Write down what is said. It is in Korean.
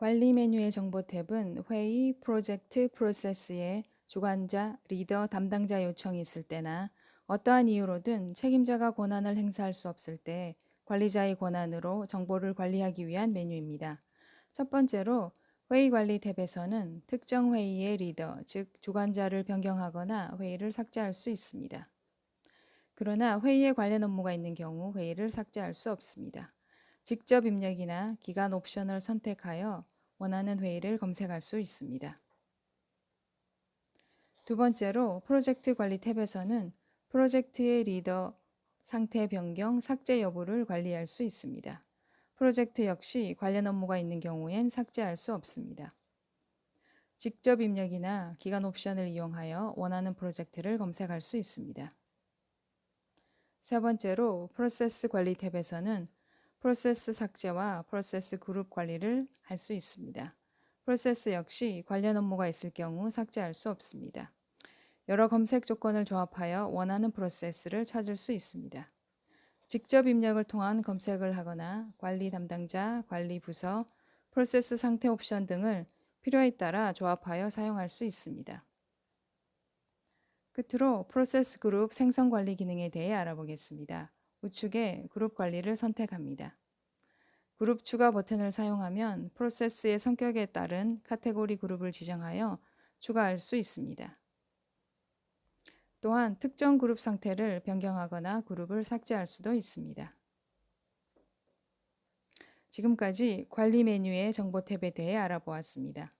메뉴의 정보 탭은 회의, 프로젝트, 프로세스에 주관자, 리더, 담당자 요청이 있을 때나 어떠한 이유로든 책임자가 권한을 행사할 수 없을 때 관리자의 권한으로 정보를 관리하기 위한 메뉴입니다. 첫 번째로 회의 관리 탭에서는 특정 회의의 리더, 즉 주관자를 변경하거나 회의를 삭제할 수 있습니다. 그러나 회의에 관련 업무가 있는 경우 회의를 삭제할 수 없습니다. 직접 입력이나 기간 옵션을 선택하여 원하는 회의를 검색할 수 있습니다. 두 번째로 프로젝트 관리 탭에서는 프로젝트의 리더 상태 변경, 삭제 여부를 관리할 수 있습니다. 프로젝트 역시 관련 업무가 있는 경우엔 삭제할 수 없습니다. 직접 입력이나 기간 옵션을 이용하여 원하는 프로젝트를 검색할 수 있습니다. 세 번째로 프로세스 관리 탭에서는 프로세스 삭제와 프로세스 그룹 관리를 할 수 있습니다. 프로세스 역시 관련 업무가 있을 경우 삭제할 수 없습니다. 여러 검색 조건을 조합하여 원하는 프로세스를 찾을 수 있습니다. 직접 입력을 통한 검색을 하거나 관리 담당자, 관리 부서, 프로세스 상태 옵션 등을 필요에 따라 조합하여 사용할 수 있습니다. 끝으로 프로세스 그룹 생성 관리 기능에 대해 알아보겠습니다. 우측에 그룹 관리를 선택합니다. 그룹 추가 버튼을 사용하면 프로세스의 성격에 따른 카테고리 그룹을 지정하여 추가할 수 있습니다. 또한 특정 그룹 상태를 변경하거나 그룹을 삭제할 수도 있습니다. 지금까지 관리 메뉴의 정보 탭에 대해 알아보았습니다.